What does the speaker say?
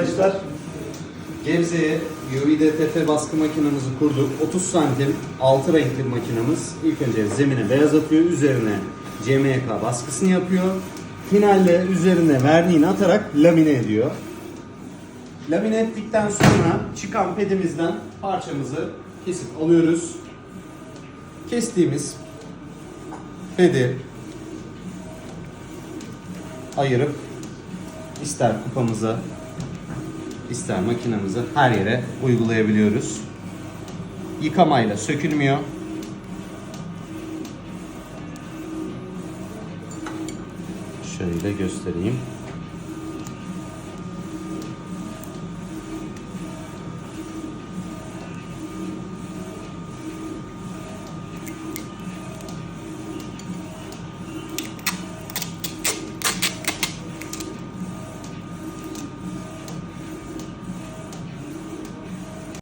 arkadaşlar. Gebze'ye UVDTF baskı makinamızı kurduk. 30 santim 6 renkli makinamız. İlk önce zemine beyaz atıyor. Üzerine CMYK baskısını yapıyor. Finalde üzerine verniğini atarak lamine ediyor. Lamine ettikten sonra çıkan pedimizden parçamızı kesip alıyoruz. Kestiğimiz pedi ayırıp ister kupamıza ister makinamıza her yere uygulayabiliyoruz. Yıkamayla sökülmüyor. Şöyle göstereyim.